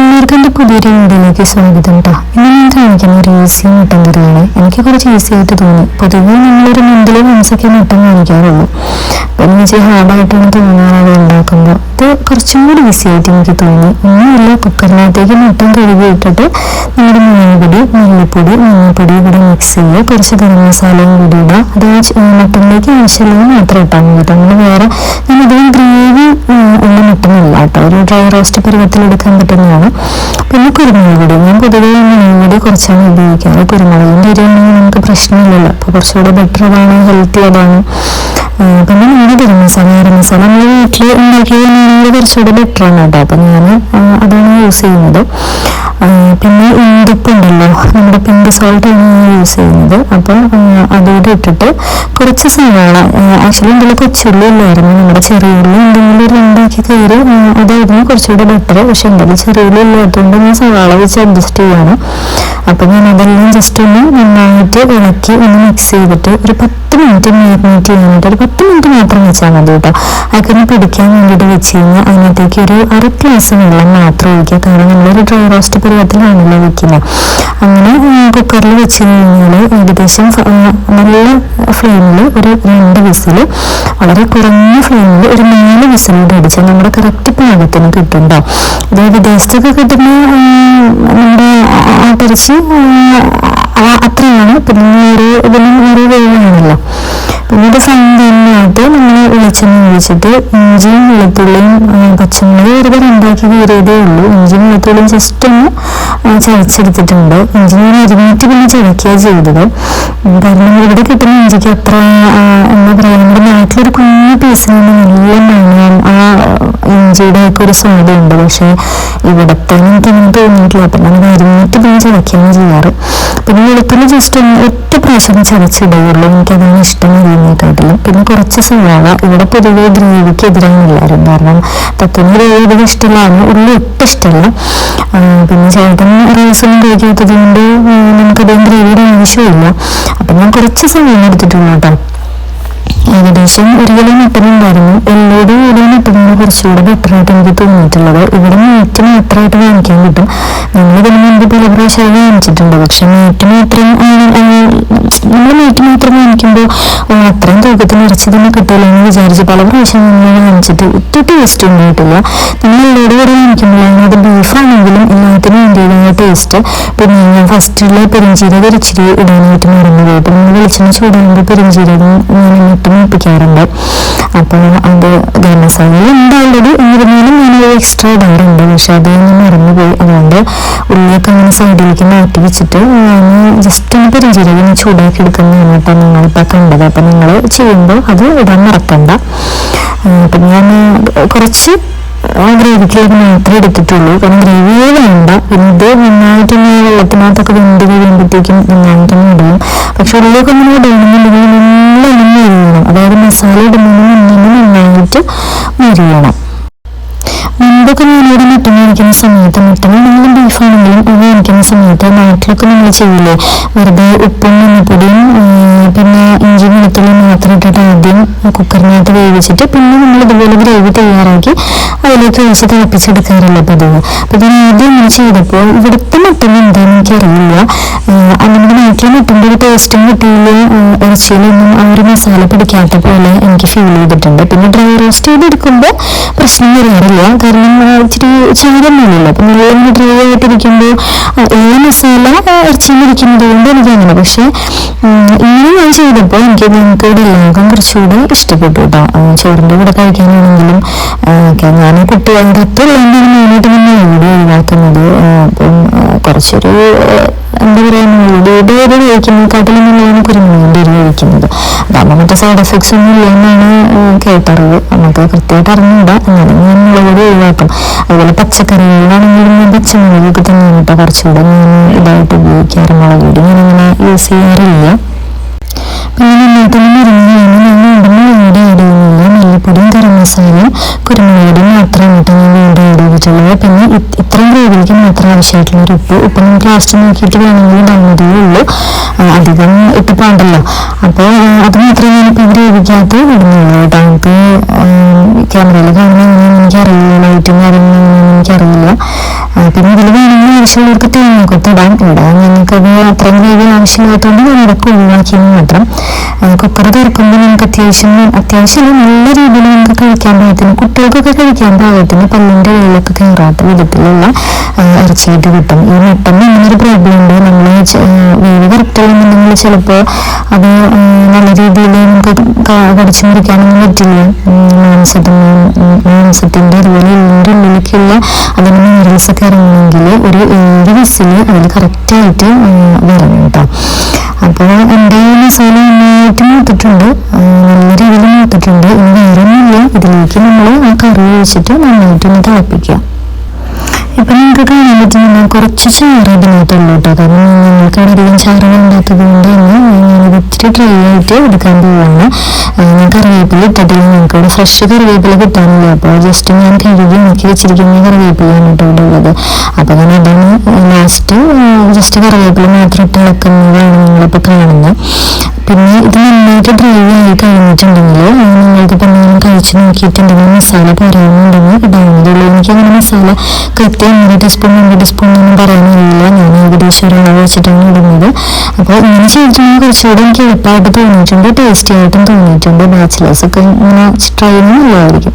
എല്ലാവർക്കും എന്റെ പുതിയൊരു വീഡിയോയിലേക്ക് സ്വാഗതം കേട്ടോ ഇന്ന് ഞാൻ കാണിക്കുന്ന ഒരു ഈസി മട്ടൻ കറിയാണ്. എനിക്ക് കുറച്ച് ഈസി ആയിട്ട് തോന്നി. പൊതുവെ നമ്മളൊരു മുന്തിലെ മനസ്സൊക്കെ മട്ടൻ കാണിക്കാറുള്ളൂ അപ്പം എന്ന് വെച്ചാൽ ഹാർഡായിട്ടാണ് തോന്നാറാണ് ഉണ്ടാക്കുമ്പോൾ ഇത് കുറച്ചും കൂടി ഈസി ആയിട്ട് എനിക്ക് തോന്നി. ഒന്നുമില്ല കുക്കറിനകത്തേക്ക് മട്ടൻ കഴുകി ഇട്ടിട്ട് നമ്മുടെ മുളകുപൊടി മല്ലിപ്പൊടി മഞ്ഞൾപ്പൊടി കൂടി മിക്സ് ചെയ്യുക കുറച്ച് ഗരം മസാലയും കൂടി ഇടുക. അത് മുട്ടിലേക്ക് ആവശ്യമുള്ളത് മാത്രം ഇട്ടാൽ മതി കേട്ടോ. അങ്ങനെ വേറെ ഞാൻ അധികം ഗ്രേവി ഉള്ള മട്ടനല്ല കേട്ടോ. ഒരു ഡ്രൈ റോസ്റ്റ് പരുവത്തിൽ എടുക്കാൻ പറ്റുന്നതാണ്. പിന്നെ കുരുമുളക് പൊടി. ഞാൻ പൊതുവേ മുളക് പൊടി കുറച്ചാണ് ഉപയോഗിക്കാറ്. കുരുമുളകിന്റെ എരിവുണ്ടെങ്കിൽ നമുക്ക് പ്രശ്നമില്ലല്ലോ. അപ്പോൾ കുറച്ചുകൂടെ ബെറ്റർ അതാണ് ഹെൽത്തി അതാണ്. പിന്നെ ഞാൻ ഗരം മസാല ഗരം മസാല നമ്മൾ വീട്ടിൽ ഉണ്ടാക്കിയതാണെങ്കിൽ കുറച്ചുകൂടെ ബെറ്റർ ആണ് കേട്ടോ. അപ്പം ഞാൻ അതാണ് യൂസ് ചെയ്യുന്നത്. പിന്നെ ഉണ്ടല്ലോ. നമ്മുടെ പിങ്ക് ആണ് ഞാൻ യൂസ് ചെയ്യുന്നത്. അപ്പം അതോടെ ഇട്ടിട്ട് കുറച്ച് സമയമാണ് ആക്ച്വലി എന്തെങ്കിലും കൊച്ചുള്ളി ഇല്ലായിരുന്നു. നമ്മുടെ ചെറിയ ഉള്ളി എന്തെങ്കിലും ഒരു ഉണ്ടാക്കി കയറി അതായിരുന്നു കുറച്ചുകൂടെ ബെറ്റർ പക്ഷെ എന്തായാലും ചെറിയ ഉള്ളി ഇല്ലാത്തതുകൊണ്ട് ഞാൻ സവാള വെച്ച് അഡ്ജസ്റ്റ് ചെയ്യാണ്. അപ്പം ഞാൻ അതെല്ലാം ജസ്റ്റ് ഒന്ന് നന്നായിട്ട് ഇളക്കി ഒന്ന് മിക്സ് ചെയ്തിട്ട് ഒരു പത്ത് മിനിറ്റ് മാരിനേറ്റ് ചെയ്യാനായിട്ട് ഒരു പത്ത് മിനിറ്റ് മാത്രം വെച്ചാൽ മതി കേട്ടോ അതൊക്കെ ഒന്ന് പിടിക്കാൻ വേണ്ടിയിട്ട് വെച്ച് കഴിഞ്ഞാൽ അതിനകത്തേക്ക് ഒരു അര ഗ്ലാസ് വെള്ളം മാത്രം ഒഴിക്കുക കാരണം നമ്മളൊരു ഡ്രൈ റോസ്റ്റ് പരുവത്തിലാണല്ലോ വെക്കുന്നത് അങ്ങനെ കുക്കറിൽ വെച്ച് കഴിഞ്ഞാൽ ഏകദേശം നല്ല ഫ്ലെയിമിൽ ഒരു രണ്ട് വിസിൽ വളരെ കുറഞ്ഞ ഫ്ലെയിമിൽ ഒരു നാല് വിസിലൂടെ അടിച്ചാൽ നമ്മുടെ കറക്റ്റ് പാകത്തിന് കിട്ടും കേട്ടോ ഇത് വിദേശത്തൊക്കെ കിട്ടുന്ന നമ്മുടെ ആട്ടിറച്ചി അത്രയാണ് പിന്നെ ഓരോ ഇതിനും ഓരോ വേവാണല്ലോ പിന്നെ ഇത് നമ്മൾ വെളിച്ചെണ്ണ ഒഴിച്ചിട്ട് ഇഞ്ചിയും വെളുത്തുള്ളിയും പച്ചമുളക് വെറുതെ രണ്ടാക്കി കീറിയതേ ഉള്ളൂ. ഇഞ്ചിയും വെളുത്തുള്ളിയും ജസ്റ്റ് ഒന്ന് ചതച്ചെടുത്തിട്ടുണ്ട് ഇഞ്ചി ഞാൻ അരിഞ്ഞിട്ട് പിന്നെ ചതക്കുകയാണ് ചെയ്തത്. കാരണം ഇവിടെ കിട്ടുന്ന ഇഞ്ചിക്ക് അത്ര എന്താ പറയുക നമ്മുടെ നാട്ടിലൊരു കുഞ്ഞു പീസിനാണ് നല്ല മണം ആ ഇഞ്ചിയുടെ ഒക്കെ ഒരു സ്വാദുണ്ട്. പക്ഷേ ഇവിടത്തെ എനിക്ക് അങ്ങനെ തോന്നിയിട്ടില്ല. അപ്പം നമ്മൾ അരിഞ്ഞിട്ട് പിന്നെ ചതക്കുകയാണ് ചെയ്യാറ്. പിന്നെ വെളുത്തുള്ളി ജസ്റ്റ് ഒന്ന് ഒറ്റ പ്രാവശ്യം ചതച്ചിടുകയുള്ളൂ. എനിക്കതാണ് ഇഷ്ടം അരിയുന്നേക്കാട്ടിലും പിന്നെ കുറച്ച് സവാള. ഇവിടെ പൊതുവെ ഗ്രേവിക്ക് എതിരാണ് എല്ലാവരും കാരണം തത്തന് ഗ്രേവി ഇഷ്ടമാണ്. ഉള്ളി ഒട്ടും ഇഷ്ടമല്ല പിന്നെ ചേട്ടൻ റൈസൊന്നും കഴിക്കാത്തത് കൊണ്ട് നമുക്കധികം ഗ്രേവിയുടെ ആവശ്യമില്ല. അപ്പം ഞാൻ കുറച്ച് സവാള എടുത്തിട്ടുള്ളൂ കേട്ടോ. ഏകദേശം ഒരു കിലോ മട്ടൻ ഉണ്ടായിരുന്നു. എല്ലോട് കൂടി മട്ടനാണ് കുറച്ചുകൂടെ ബെറ്ററായിട്ട് എനിക്ക് തോന്നിയിട്ടുള്ളത്. ഇവിടെ മീറ്റ് മാത്രമായിട്ട് വാങ്ങിക്കാൻ കിട്ടും. നമ്മൾ ഇതിന് മുമ്പ് പല പ്രാവശ്യം വാങ്ങിച്ചിട്ടുണ്ട്. പക്ഷെ മീറ്റ് മാത്രം നമ്മൾ മീറ്റ് മാത്രം വാങ്ങിക്കുമ്പോൾ അത്രയും തൂക്കത്തിന് ഇറച്ചി കിട്ടില്ല എന്ന് വിചാരിച്ച് പല പ്രാവശ്യം നമ്മൾ വാങ്ങിച്ചിട്ട് ഒട്ടും ടേസ്റ്റ് ഉണ്ടായിട്ടില്ല. നമ്മൾ എല്ലോട് കൂടി വാങ്ങിക്കുമ്പോഴാണ് അത് ബീഫാണെങ്കിലും എല്ലാത്തിനും അതിന്റെതായ ടേസ്റ്റ് പിന്നെ ഞാൻ ഫസ്റ്റിൽ പെരിഞ്ചീരകം ഇച്ചിരി ഇടാനായിട്ട് മറന്നു പോയി അപ്പം നമ്മൾ വെളിച്ചെണ്ണ ചൂടാകുമ്പോൾ പെരിഞ്ചീരകം ഞാൻ ഇട്ട് മൂപ്പിക്കാറുണ്ട്. അപ്പോൾ അത് ഗരം മസാല ഉണ്ട് ഓൾറെഡി എന്നിരുന്നാലും ഞാനത് എക്സ്ട്രാ ഇടാറുണ്ട്. പക്ഷെ അത് ഞാൻ മറന്നുപോയി. അതുകൊണ്ട് ഉള്ളിയൊക്കെ അങ്ങനെ സൈഡിലേക്ക് മാറ്റി വെച്ചിട്ട് ഞാൻ ജസ്റ്റ് ഒന്ന് ഒന്ന് ചൂടാക്കി എടുക്കുന്നതാണ് കേട്ടോ നിങ്ങളിപ്പോൾ കണ്ടത്. അപ്പം നിങ്ങൾ ചെയ്യുമ്പോൾ അത് ഇടാൻ മറക്കണ്ട. അപ്പം ഞാൻ കുറച്ച് ഗ്രേവിക്കിലേക്ക് മാത്രമേ എടുത്തിട്ടുള്ളൂ. കാരണം ഗ്രേവിയേ വേണ്ട. ഇത് നന്നായിട്ട് ഇങ്ങനെ വെള്ളത്തിനകത്തൊക്കെ വെന്ത് കഴിയുമ്പോഴത്തേക്കും നന്നായിട്ടൊന്നും ഇടും പക്ഷെ ഉള്ളിലേക്ക് ഒന്നും ഇടണമെന്നുണ്ടെങ്കിൽ നല്ല എണ്ണ എരിയണം അതായത് മസാല ഇടുന്നതിന് മുന്നേ നന്നായിട്ട് മുരിയണം. മുമ്പൊക്കെ ഞാനിവിടെ മട്ടൻ മേടിക്കുന്ന സമയത്ത് മട്ടനാണെങ്കിലും ബീഫാണെങ്കിലും അത് മേടിക്കുന്ന സമയത്ത് നാട്ടിലൊക്കെ നമ്മൾ ചെയ്യില്ലേ വെറുതെ ഉപ്പും മഞ്ഞപ്പൊടിയും പിന്നെ ഇഞ്ചി വെളുത്തുള്ളി മാത്രം ഇട്ടിട്ട് ആദ്യം കുക്കറിനകത്ത് വേവിച്ചിട്ട് പിന്നെ നമ്മൾ ഇതുപോലെ ഗ്രേവി തയ്യാറാക്കി അതിലേക്ക് ഒഴിച്ച് തിളപ്പിച്ചെടുക്കാറില്ല പതിവ്. അപ്പം ഞാൻ ആദ്യം അങ്ങനെ ചെയ്തപ്പോൾ ഇവിടുത്തെ മട്ടൻ എന്താണെന്ന് എനിക്കറിയില്ല. ആ, മട്ടന്റെ ഒരു ടേസ്റ്റും കിട്ടിയില്ല. ഇറച്ചിയിലൊന്നും ആ ഒരു മസാല പിടിക്കാത്ത പോലെ എനിക്ക് ഫീൽ ചെയ്തിട്ടുണ്ട്. പിന്നെ ഡ്രൈ റോസ്റ്റ് ചെയ്തെടുക്കുമ്പോൾ പ്രശ്നം വരാറില്ല. കാരണം ഇച്ചിരി ചാരമൊന്നുമില്ല അപ്പം നല്ല ഡ്രൈ ആയിട്ടിരിക്കുമ്പോൾ ഏ മസാല ഇറച്ചിയിൽ ഇരിക്കുന്നത് കൊണ്ട് എനിക്ക് അങ്ങനെ പക്ഷേ ഇങ്ങനെ ഞാൻ ചെയ്തപ്പോൾ എനിക്ക് ഞങ്ങൾക്ക് ഇവിടെ എല്ലാവർക്കും കുറച്ചുകൂടി ഇഷ്ടപ്പെട്ടു കേട്ടോ ചോറിന്റെ കൂടെ കഴിക്കാനാണെങ്കിലും ഓക്കെ ഞാൻ കുട്ടികളുടെ ഒത്തുള്ളതുകൊണ്ടാണ് മെയിനായിട്ട് ഞാൻ വീഡിയോ ഒഴിവാക്കുന്നത്. അപ്പം കുറച്ചൊരു എന്താ പറയുക ഒരു കഴിക്കുന്നതിനെക്കാട്ടിലും നല്ലതാണ് കുരുമുളകിന്റെ ഒരു കഴിക്കുന്നത് അതാകുമ്പോൾ മറ്റേ സൈഡ് എഫക്ട്സ് ഒന്നും ഇല്ലെന്നാണ് കേട്ടറിവ്. നമുക്ക് കൃത്യമായിട്ട് അറിഞ്ഞില്ല എന്നാലും ഞാൻ മുളകോട് ഒഴിവാക്കും അതുപോലെ പച്ചക്കറികളാണെങ്കിലും ഞാൻ പച്ചമുളകൊക്കെ തന്നെയാണ് കേട്ടോ കുറച്ചുകൂടെ ഞാൻ ഇതായിട്ട് ഉപയോഗിക്കാറ്. മുളക് പൊടി ഞാൻ അങ്ങനെ യൂസ് ചെയ്യാറില്ല. പിന്നെ നന്നായിട്ടൊന്ന് മുരിഞ്ഞ് കഴിഞ്ഞ് ഞാൻ മുളകുപൊടി ആഡ് ചെയ്യുന്നില്ല. മല്ലിപ്പൊടിയും ഗരം മസാലയും കുരുമുളക് ചെയ്തിട്ടുള്ളത് പിന്നെ ഇത് ഇത്രയും ഗ്രേവിക്ക് മാത്രം ആവശ്യമായിട്ടുള്ള ഒരു ഉപ്പ് ഉപ്പ് നമുക്ക് ലാസ്റ്റ് നോക്കിയിട്ട് വേണമെങ്കിൽ ഇടാവുന്നതേ ഉള്ളൂ. അധികം ഇട്ട് പാടില്ല. അപ്പോൾ അത് മാത്രമേ ഞാനിപ്പോൾ ഗ്രേവിക്കകത്ത് ഇടുന്നുള്ളൂ കേട്ടോ. നമുക്ക് ക്യാമറയിൽ കാണുന്ന എനിക്കറിയില്ല. ലൈറ്റും കാര്യങ്ങളൊന്നും എനിക്കറിയില്ല. പിന്നെ ഇതിൽ ആവശ്യമുള്ളവർക്ക് തേങ്ങ ഇടാം ഇവിടെ ഞങ്ങൾക്കത് അത്രയും ഗ്രേവി ഞാൻ ഇടയ്ക്ക് ഒഴിവാക്കിയെന്ന് മാത്രം കുക്കർ തീർക്കുമ്പോൾ നമുക്ക് അത്യാവശ്യം അത്യാവശ്യം നല്ല രീതിയിൽ നമുക്ക് കഴിക്കാൻ പാകത്തിന് കുട്ടികൾക്കൊക്കെ കഴിക്കാൻ പാകത്തിന് പല്ലിന്റെ ഇടയിലൊക്കെ കയറാത്ത വിധത്തിലുള്ള ഇറച്ചിയിട്ട് കിട്ടും. ഈ മുട്ടന്ന് ഇങ്ങനൊരു പ്രോബ്ലം ഉണ്ട്. നമ്മൾ വേവ് കറക്റ്റുണ്ടെന്നുണ്ടെങ്കിൽ ചിലപ്പോൾ അത് നല്ല രീതിയിൽ നമുക്ക് കടിച്ചു മുറിക്കാനൊന്നും പറ്റില്ല. മാംസത്തിന് മാംസത്തിന്റെ അതുപോലെ എല്ലിന്റെ ഉള്ളിലേക്കുള്ള അതിന് മിനറൽസ് ഒക്കെ ഇറങ്ങണമെങ്കിൽ ഒരു ഏഴ് വിസിൽ അതിൽ കറക്റ്റായിട്ട് വരണം കേട്ടോ അപ്പോൾ എന്റെ മസാല നന്നായിട്ട് മൂത്തിട്ടുണ്ട്. നല്ല രീതിയിൽ മൂത്തിട്ടുണ്ട്. ഇനി വേറെ ഒന്നുമില്ല ഇതിലേക്ക് നമ്മൾ ആ കറി ഒഴിച്ചിട്ട് നന്നായിട്ടൊന്ന് തിളപ്പിക്കുക. ഇപ്പൊ നിങ്ങൾക്ക് കാണാൻ പറ്റുന്ന കുറച്ച് ചാറ് ഇതിനകത്തുള്ളൂ കേട്ടോ കാരണം ഞങ്ങൾക്ക് അധികം ചാറ് വേണ്ടാത്തത് കൊണ്ട് തന്നെ ഇത്തിരി ഡ്രൈ ആയിട്ട് എടുക്കാൻ പോവാണ്. ഞാൻ കറിവേപ്പില ഇട്ടിട്ടില്ല. ഇവിടെ ഫ്രഷ് കറിവേപ്പില കിട്ടാനില്ല. അപ്പോൾ ജസ്റ്റ് ഞാൻ കഴുകി നീക്കി വെച്ചിരിക്കുന്ന കറിവേപ്പിലയാണ് കേട്ടോ ഇവിടെ ഉള്ളത്. അപ്പോൾ ഞാൻ അതാണ് ലാസ്റ്റ് ജസ്റ്റ് കറിവേപ്പില മാത്രം ഇട്ട് ഇളക്കുന്നതാണ് നിങ്ങളിപ്പോൾ കാണുന്നത്. പിന്നെ ഇത് നന്നായിട്ട് ഡ്രൈ ആയി കഴിഞ്ഞിട്ടുണ്ടെങ്കിൽ നിങ്ങൾക്ക് എന്തെങ്കിലും കഴിച്ച് നോക്കിയിട്ടുണ്ടെങ്കിൽ മസാല പറയുന്നുണ്ടെങ്കിൽ ഇടാവുന്നതേ ഉള്ളൂ എനിക്ക് അങ്ങനെ മസാല കൃത്യം ഒന്നര ടീസ്പൂൺ രണ്ട് ടീസ്പൂൺ ഒന്നും പറയാനില്ല ഞാൻ ഏകദേശം ഒരു അളവ് വെച്ചിട്ടാണ് ഇടുന്നത്. അപ്പോൾ ഇങ്ങനെ ചെയ്തിട്ടുണ്ടെങ്കിൽ കുറച്ചുകൂടി എനിക്ക് എളുപ്പമായിട്ട് തോന്നിയിട്ടുണ്ട് ടേസ്റ്റി ആയിട്ടും തോന്നിയിട്ടുണ്ട്. ബാച്ചിലേഴ്സ് ഒക്കെ ഇങ്ങനെ ട്രൈ ചെയ്യുന്നത് നല്ലതായിരിക്കും.